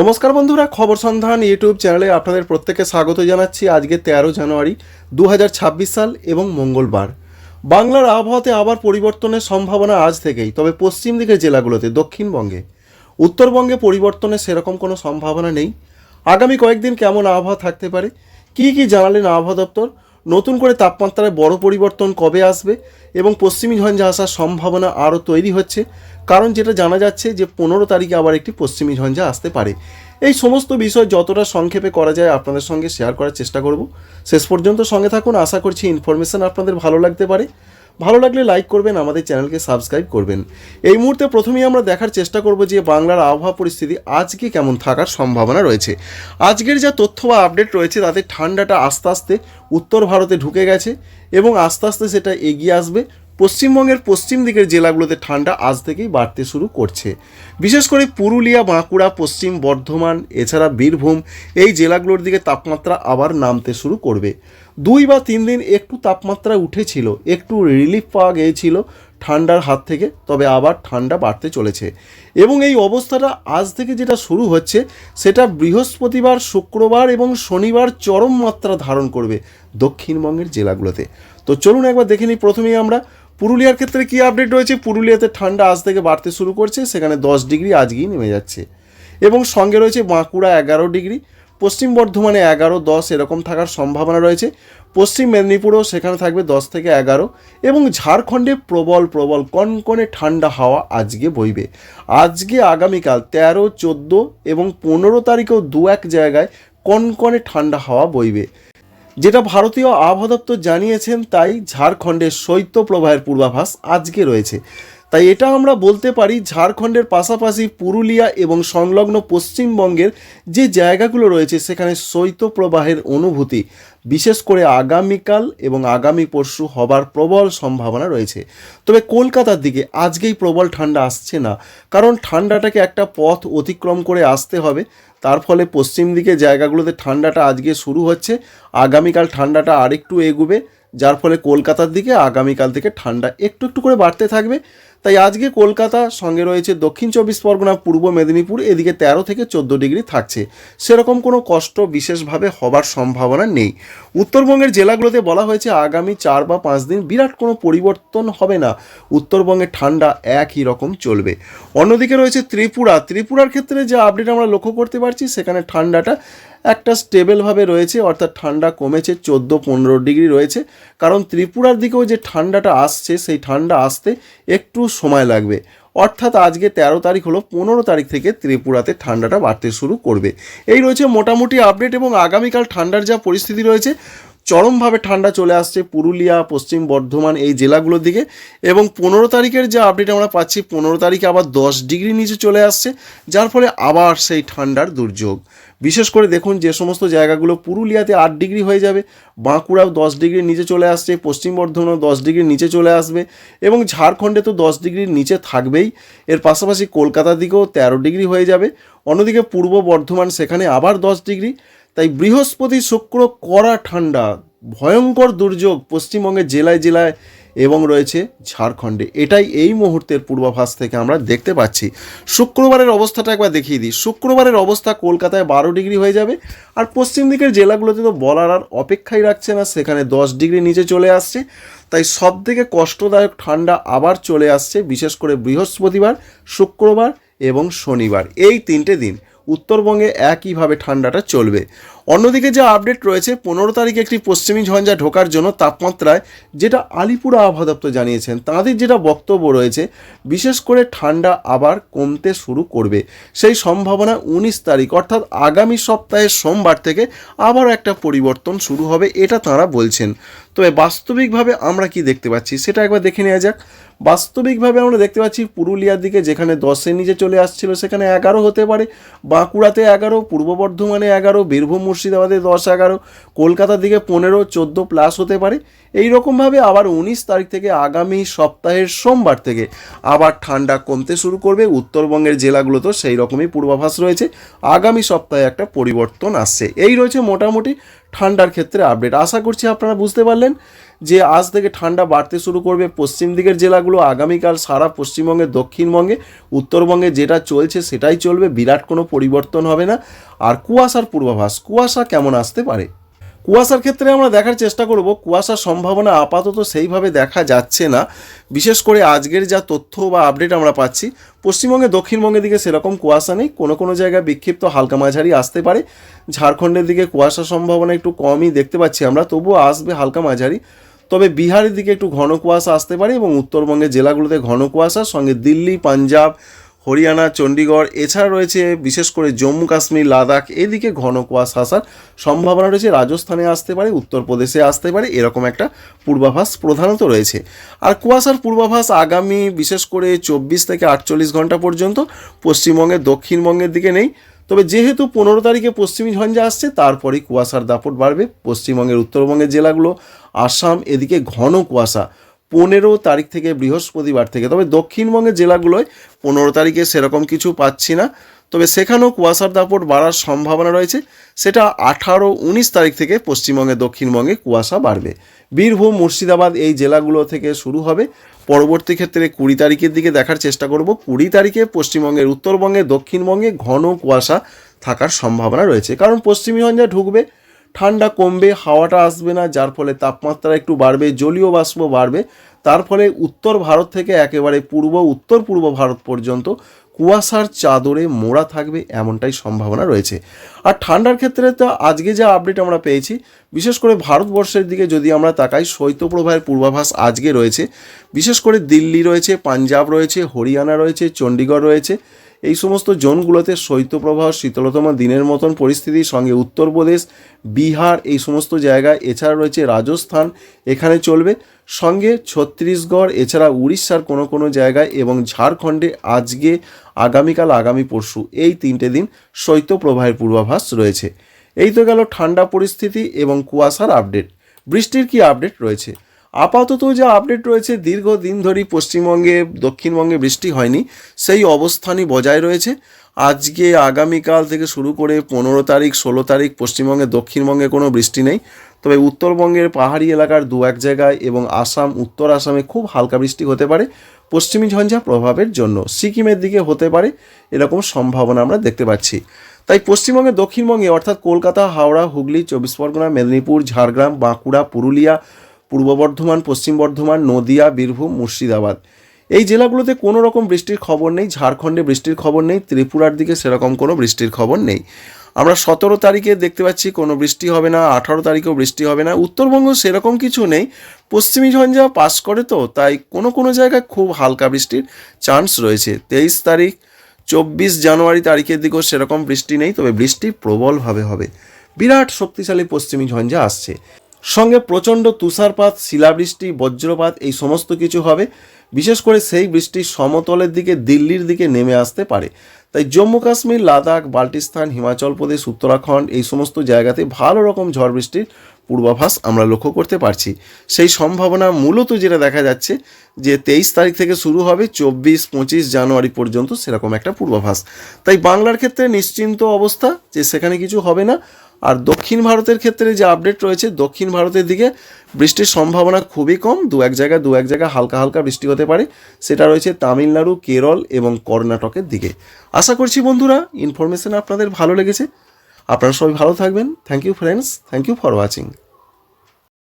নমস্কার বন্ধুরা, খবর সন্ধান ইউটিউব চ্যানেলে আপনাদের প্রত্যেককে স্বাগত জানাচ্ছি আজকে তেরো জানুয়ারি দু হাজার ছাব্বিশ সাল এবং মঙ্গলবার। বাংলার আবহাওয়াতে আবার পরিবর্তনের সম্ভাবনা আজ থেকেই, তবে পশ্চিম দিকের জেলাগুলোতে, দক্ষিণবঙ্গে। উত্তরবঙ্গে পরিবর্তনের সেরকম কোনো সম্ভাবনা নেই। আগামী কয়েকদিন কেমন আবহাওয়া থাকতে পারে, কী কী জানালেন আবহাওয়া দপ্তর, নতুন করে তাপমাত্রায় বড় পরিবর্তন কবে আসবে এবং পশ্চিমী ঝঞ্ঝা আসার সম্ভাবনা আরও তৈরি হচ্ছে কারণ যেটা জানা যাচ্ছে যে পনেরো তারিখে আবার একটি পশ্চিমী ঝঞ্ঝা আসতে পারে। এই সমস্ত বিষয় যতটা সংক্ষেপে করা যায় আপনাদের সঙ্গে শেয়ার করার চেষ্টা করব। শেষ পর্যন্ত সঙ্গে থাকুন, আশা করছি ইনফরমেশন আপনাদের ভালো লাগতে পারে। ভালো লাগলে লাইক করবেন, আমাদের চ্যানেলকে সাবস্ক্রাইব করবেন। এই মুহূর্তে প্রথমেই আমরা দেখার চেষ্টা করব যে বাংলার আবহাওয়া পরিস্থিতি আজকে কেমন থাকার সম্ভাবনা রয়েছে। আজকের যা তথ্য বা আপডেট রয়েছে, তাতে ঠান্ডাটা আস্তে আস্তে উত্তর ভারতে ঢুকে গেছে এবং আস্তে আস্তে সেটা এগিয়ে আসবে। পশ্চিমবঙ্গের পশ্চিম দিকের জেলাগুলোতে ঠান্ডা আজ থেকেই বাড়তে শুরু করছে। বিশেষ করে পুরুলিয়া, বাঁকুড়া, পশ্চিম বর্ধমান, এছাড়া বীরভূম এই জেলাগুলোর দিকে তাপমাত্রা আবার নামতে শুরু করবে। দুই বা তিন দিন একটু তাপমাত্রা উঠেছিল, একটু রিলিফ পাওয়া গিয়েছিল ঠান্ডার হাত থেকে, তবে আবার ঠান্ডা বাড়তে চলেছে। এবং এই অবস্থাটা আজ থেকে যেটা শুরু হচ্ছে, সেটা বৃহস্পতিবার, শুক্রবার এবং শনিবার চরম মাত্রা ধারণ করবে দক্ষিণবঙ্গের জেলাগুলোতে। তো চলুন একবার দেখে নিই প্রথমেই আমরা পুরুলিয়ার ক্ষেত্রে কী আপডেট রয়েছে? পুরুলিয়াতে ঠান্ডা আজ থেকে বাড়তে শুরু করছে, সেখানে দশ ডিগ্রি আজকেই নেমে যাচ্ছে। এবং সঙ্গে রয়েছে বাঁকুড়া এগারো ডিগ্রি, পশ্চিম বর্ধমানে এগারো, দশ এরকম থাকার সম্ভাবনা রয়েছে। পশ্চিম মেদিনীপুরও সেখানে থাকবে দশ থেকে এগারো। এবং ঝাড়খণ্ডে প্রবল প্রবল কনকনে ঠান্ডা হাওয়া আজকে বইবে। আজকে আগামীকাল তেরো, চোদ্দ এবং পনেরো তারিখেও দু এক জায়গায় কনকনে ঠান্ডা হাওয়া বইবে। যেটা ভারতীয় আবহাওয়া দপ্তর জানিয়েছেন তাই ঝাড়খণ্ডের শৈত্যপ্রবাহের পূর্বাভাস আজকে রয়েছে। তাই এটা আমরা বলতে পারি ঝাড়খণ্ডের পাশাপাশি পুরুলিয়া এবং সংলগ্ন পশ্চিমবঙ্গের যে জায়গাগুলো রয়েছে, সেখানে শৈত্যপ্রবাহের অনুভূতি। বিশেষ করে আগামীকাল এবং আগামী পরশু হবার প্রবল সম্ভাবনা রয়েছে। তবে কলকাতার দিকে আজকেই প্রবল ঠান্ডা আসছে না। কারণ ঠান্ডাটাকে একটা পথ অতিক্রম করে আসতে হবে। তার ফলে পশ্চিম দিকে জায়গাগুলোতে ঠান্ডাটা আজকে শুরু হচ্ছে। আগামীকাল ঠান্ডাটা আরেকটু এগুবে। যার ফলে কলকাতার দিকে আগামীকাল থেকে ঠান্ডা একটু একটু করে বাড়তে থাকবে। তাই আজকে কলকাতা, সঙ্গে রয়েছে দক্ষিণ চব্বিশ পরগনা, পূর্ব মেদিনীপুর, এদিকে তেরো থেকে চোদ্দ ডিগ্রি থাকছে। সেরকম কোনো কষ্ট বিশেষভাবে হবার সম্ভাবনা নেই। উত্তরবঙ্গের জেলাগুলোতে বলা হয়েছে আগামী চার বা পাঁচ দিন বিরাট কোনো পরিবর্তন হবে না। উত্তরবঙ্গে ঠান্ডা একই রকম চলবে। অন্যদিকে রয়েছে ত্রিপুরা। ত্রিপুরার ক্ষেত্রে যে আপডেট আমরা লক্ষ্য করতে পারছি, সেখানে ঠান্ডাটা একটা স্টেবেলভাবে রয়েছে, অর্থাৎ ঠান্ডা কমেছে চোদ্দ পনেরো ডিগ্রি রয়েছে। কারণ ত্রিপুরার দিকেও যে ঠান্ডাটা আসছে, সেই ঠান্ডা আসতে একটু সময় লাগবে। অর্থাৎ আজকে তেরো তারিখ হলো পনেরো তারিখ থেকে ত্রিপুরাতে ঠান্ডাটা বাড়তে শুরু করবে। এই রয়েছে মোটামুটি আপডেট এবং আগামীকাল ঠান্ডার যা পরিস্থিতি রয়েছে চরমভাবে ঠান্ডা চলে আসছে পুরুলিয়া, পশ্চিম বর্ধমান এই জেলাগুলোর দিকে এবং পনেরো তারিখের যে আপডেট আমরা পাচ্ছি, পনেরো তারিখে আবার দশ ডিগ্রি নিচে চলে আসছে, যার ফলে আবার সেই ঠান্ডার দুর্যোগ। বিশেষ করে দেখুন যে সমস্ত জায়গাগুলো পুরুলিয়াতে আট ডিগ্রি হয়ে যাবে, বাঁকুড়াও দশ ডিগ্রির নিচে চলে আসছে, পশ্চিম বর্ধমানও দশ ডিগ্রির নিচে চলে আসবে এবং ঝাড়খণ্ডে তো দশ ডিগ্রির নিচে থাকবেই। এর পাশাপাশি কলকাতার দিকেও তেরো ডিগ্রি হয়ে যাবে, অন্যদিকে পূর্ব বর্ধমান সেখানে আবার দশ ডিগ্রি। তাই বৃহস্পতি শুক্র কড়া ঠান্ডা, ভয়ঙ্কর দুর্যোগ পশ্চিমবঙ্গের জেলায় জেলায় এবং রয়েছে ঝাড়খণ্ডে। এটাই এই মুহূর্তের পূর্বাভাস থেকে আমরা দেখতে পাচ্ছি। শুক্রবারের অবস্থাটা একবার দেখিয়ে দিই। শুক্রবারের অবস্থা কলকাতায় বারো ডিগ্রি হয়ে যাবে আর পশ্চিম দিকের জেলাগুলোতে তো বলার আর অপেক্ষাই রাখছে না, সেখানে দশ ডিগ্রি নিচে চলে আসছে। তাই সব থেকে কষ্টদায়ক ঠান্ডা আবার চলে আসছে, বিশেষ করে বৃহস্পতিবার, শুক্রবার এবং শনিবার। এই তিনটে দিন উত্তরবঙ্গে একইভাবে ঠান্ডাটা চলবে। অন্যদিকে যে আপডেট রয়েছে, পনেরো তারিখে একটি পশ্চিমী ঝঞ্ঝা ঢোকার জন্য তাপমাত্রায় যেটা আলিপুর আবহাওয়া দপ্তর জানিয়েছেন, তাদের যেটা বক্তব্য রয়েছে, বিশেষ করে ঠান্ডা আবার কমতে শুরু করবে। সেই সম্ভাবনা উনিশ তারিখ, অর্থাৎ আগামী সপ্তাহের সোমবার থেকে আবার একটা পরিবর্তন শুরু হবে, এটা তাঁরা বলছেন। তবে বাস্তবিকভাবে আমরা কি দেখতে পাচ্ছি, সেটা একবার দেখে নেওয়া যাক। বাস্তবিকভাবে আমরা দেখতে পাচ্ছি, পুরুলিয়ার দিকে যেখানে দশের নিচে চলে আসছিল, সেখানে এগারো হতে পারে, বাঁকুড়াতে এগারো, পূর্ব বর্ধমানে এগারো, বীরভূম মুর্শিদাবাদে দশ এগারো, কলকাতার দিকে পনেরো, চোদ্দ প্লাস হতে পারে। এই রকমভাবে আবার উনিশ তারিখ থেকে আগামী সপ্তাহের সোমবার থেকে আবার ঠান্ডা কমতে শুরু করবে। উত্তরবঙ্গের জেলাগুলোতেও সেই রকমই পূর্বাভাস রয়েছে। আগামী সপ্তাহে একটা পরিবর্তন আসছে। এই রয়েছে মোটামুটি ঠান্ডার ক্ষেত্রে আপডেট আশা করছি আপনারা বুঝতে পারলেন। যে আজ থেকে ঠান্ডা বাড়তে শুরু করবে পশ্চিম দিকের জেলাগুলো, আগামীকাল সারা পশ্চিমবঙ্গে, দক্ষিণবঙ্গে, উত্তরবঙ্গে যেটা চলছে সেটাই চলবে, বিরাট কোনো পরিবর্তন হবে না। আর কুয়াশার পূর্বাভাস, কুয়াশা কেমন আসতে পারে? কুয়াশার ক্ষেত্রে আমরা দেখার চেষ্টা করব, কুয়াশার সম্ভাবনা আপাতত সেইভাবে দেখা যাচ্ছে না। বিশেষ করে আজকের যা তথ্য বা আপডেট আমরা পাচ্ছি, পশ্চিমবঙ্গে, দক্ষিণবঙ্গের দিকে সেরকম কুয়াশা নেই, কোনো কোনো জায়গায় বিক্ষিপ্ত হালকা মাঝারি আসতে পারে। ঝাড়খণ্ডের দিকে কুয়াশার সম্ভাবনা একটু কমই দেখতে পাচ্ছি আমরা, তবুও আসবে হালকা মাঝারি। তবে বিহারের দিকে একটু ঘন কুয়াশা আসতে পারে এবং উত্তরবঙ্গের জেলাগুলোতে ঘন কুয়াশার সঙ্গে দিল্লি, পাঞ্জাব, হরিয়ানা, চণ্ডীগড়, এছাড়া রয়েছে বিশেষ করে জম্মু, কাশ্মীর, লাদাখ, এদিকে ঘন কুয়াশা আসার সম্ভাবনা রয়েছে। রাজস্থানে আসতে পারে, উত্তরপ্রদেশে আসতে পারে, এরকম একটা পূর্বাভাস প্রধানত রয়েছে। আর কুয়াশার পূর্বাভাস আগামী বিশেষ করে চব্বিশ থেকে আটচল্লিশ ঘণ্টা পর্যন্ত পশ্চিমবঙ্গের দক্ষিণবঙ্গের দিকে নেই। তবে যেহেতু পনেরো তারিখে পশ্চিমী ঝঞ্ঝা আসছে, তারপরেই কুয়াশার দাপট বাড়বে। পশ্চিমবঙ্গের, উত্তরবঙ্গের জেলাগুলো, আসাম, এদিকে ঘন কুয়াশা। পনেরো তারিখ থেকে বৃহস্পতিবার থেকে, তবে দক্ষিণবঙ্গের জেলাগুলোয় পনেরো তারিখে সেরকম কিছু পাচ্ছি না। তবে সেখানেও কুয়াশার দাপট বাড়ার সম্ভাবনা রয়েছে। সেটা আঠারো, উনিশ তারিখ থেকে পশ্চিমবঙ্গে দক্ষিণবঙ্গে কুয়াশা বাড়বে। বীরভূম, মুর্শিদাবাদ এই জেলাগুলো থেকে শুরু হবে। পরবর্তী ক্ষেত্রে কুড়ি তারিখের দিকে দেখার চেষ্টা করব। কুড়ি তারিখে পশ্চিমবঙ্গের, উত্তরবঙ্গে, দক্ষিণবঙ্গে ঘন কুয়াশা থাকার সম্ভাবনা রয়েছে। কারণ পশ্চিমী ঝঞ্ঝা ঢুকবে, ঠান্ডা কমবে, হাওয়াটা আসবে না, যার ফলে তাপমাত্রা একটু বাড়বে, জলীয় বাষ্প বাড়বে। তার ফলে উত্তর ভারত থেকে একেবারে পূর্ব উত্তর পূর্ব ভারত পর্যন্ত কুয়াশার চাদরে মোড়া থাকবে এমনটাই সম্ভাবনা রয়েছে। আর ঠান্ডার ক্ষেত্রে তো আজকে যা আপডেট আমরা পেয়েছি, বিশেষ করে ভারতবর্ষের দিকে যদি আমরা তাকাই, শৈত্যপ্রবাহের পূর্বাভাস আজকে রয়েছে। বিশেষ করে দিল্লি রয়েছে, পাঞ্জাব রয়েছে, হরিয়ানা রয়েছে চণ্ডীগড় রয়েছে। এই সমস্ত জোনগুলোতে শৈত্যপ্রবাহ, শীতলতম, দিনের মতন পরিস্থিতির সঙ্গে উত্তরপ্রদেশ, বিহার, এই সমস্ত জায়গায়। এছাড়া রয়েছে রাজস্থান, এখানে চলবে। সঙ্গে ছত্তিশগড়, এছাড়া উড়িষ্যার কোনো কোনো জায়গায় এবং ঝাড়খণ্ডে আজকে, আগামীকাল, আগামী পরশু, এই তিনটে দিন শৈত্যপ্রবাহের পূর্বাভাস রয়েছে। এই তো গেল ঠান্ডা পরিস্থিতি এবং কুয়াশার আপডেট। বৃষ্টির কি আপডেট রয়েছে? আপাতত যা আপডেট রয়েছে, দীর্ঘদিন ধরেই পশ্চিমবঙ্গে, দক্ষিণবঙ্গে বৃষ্টি হয়নি, সেই অবস্থানই বজায় রয়েছে। আজকে আগামীকাল থেকে শুরু করে পনেরো তারিখ, ষোলো তারিখ পশ্চিমবঙ্গে, দক্ষিণবঙ্গে কোনো বৃষ্টি নেই। তবে উত্তরবঙ্গের পাহাড়ি এলাকার দু এক জায়গায় এবং আসাম, উত্তর আসামে খুব হালকা বৃষ্টি হতে পারে, পশ্চিমী ঝঞ্ঝা প্রভাবের জন্য। সিকিমের দিকে হতে পারে, এরকম সম্ভাবনা আমরা দেখতে পাচ্ছি। তাই পশ্চিমবঙ্গে, দক্ষিণবঙ্গে অর্থাৎ কলকাতা, হাওড়া, হুগলি, চব্বিশ পরগনা, মেদিনীপুর, ঝাড়গ্রাম, বাঁকুড়া, পুরুলিয়া পূর্ব বর্ধমান, পশ্চিম বর্ধমান, নদিয়া, বীরভূম, মুর্শিদাবাদ। এই জেলাগুলোতে কোনো রকম বৃষ্টির খবর নেই, ঝাড়খণ্ডে বৃষ্টির খবর নেই, ত্রিপুরার দিকে সেরকম কোনো বৃষ্টির খবর নেই। আমরা সতেরো তারিখে দেখতে পাচ্ছি কোনো বৃষ্টি হবে না, আঠারো তারিখেও বৃষ্টি হবে না, উত্তরবঙ্গ সেরকম কিছু নেই। পশ্চিমী ঝঞ্ঝা পাস করে তো, তাই কোনো কোনো জায়গায় খুব হালকা বৃষ্টির চান্স রয়েছে। তেইশ তারিখ, চব্বিশ জানুয়ারি তারিখের দিকেও সেরকম বৃষ্টি নেই, তবে বৃষ্টি প্রবলভাবে হবে। বিরাট শক্তিশালী পশ্চিমী ঝঞ্ঝা আসছে। সঙ্গে প্রচণ্ড তুষারপাত, শিলাবৃষ্টি, বজ্রপাত, এই সমস্ত কিছু হবে। বিশেষ করে সেই বৃষ্টি সমতলের দিকে, দিল্লির দিকে নেমে আসতে পারে। তাই জম্মু কাশ্মীর, লাদাখ, বাল্টিস্তান, হিমাচল প্রদেশ, উত্তরাখণ্ড, এই সমস্ত জায়গাতে ভালো রকম ঝড় বৃষ্টির পূর্বাভাস আমরা লক্ষ্য করতে পারছি। সেই সম্ভাবনা মূলত যেটা দেখা যাচ্ছে, যে তেইশ তারিখ থেকে শুরু হবে, চব্বিশ, পঁচিশ জানুয়ারি পর্যন্ত সেরকম একটা পূর্বাভাস। তাই বাংলার ক্ষেত্রে নিশ্চিন্ত অবস্থা যে সেখানে কিছু হবে না। আর দক্ষিণ ভারতের ক্ষেত্রে যে আপডেট রয়েছে, দক্ষিণ ভারতের দিকে বৃষ্টির সম্ভাবনা খুবই কম। দু এক জায়গায় দু এক জায়গায় হালকা হালকা বৃষ্টি হতে পারে। সেটা রয়েছে তামিলনাড়ু, কেরল এবং কর্ণাটকের দিকে। আশা করছি বন্ধুরা ইনফরমেশান আপনাদের ভালো লেগেছে। আপনারা সবাই ভালো থাকবেন। Thank you friends thank you for watching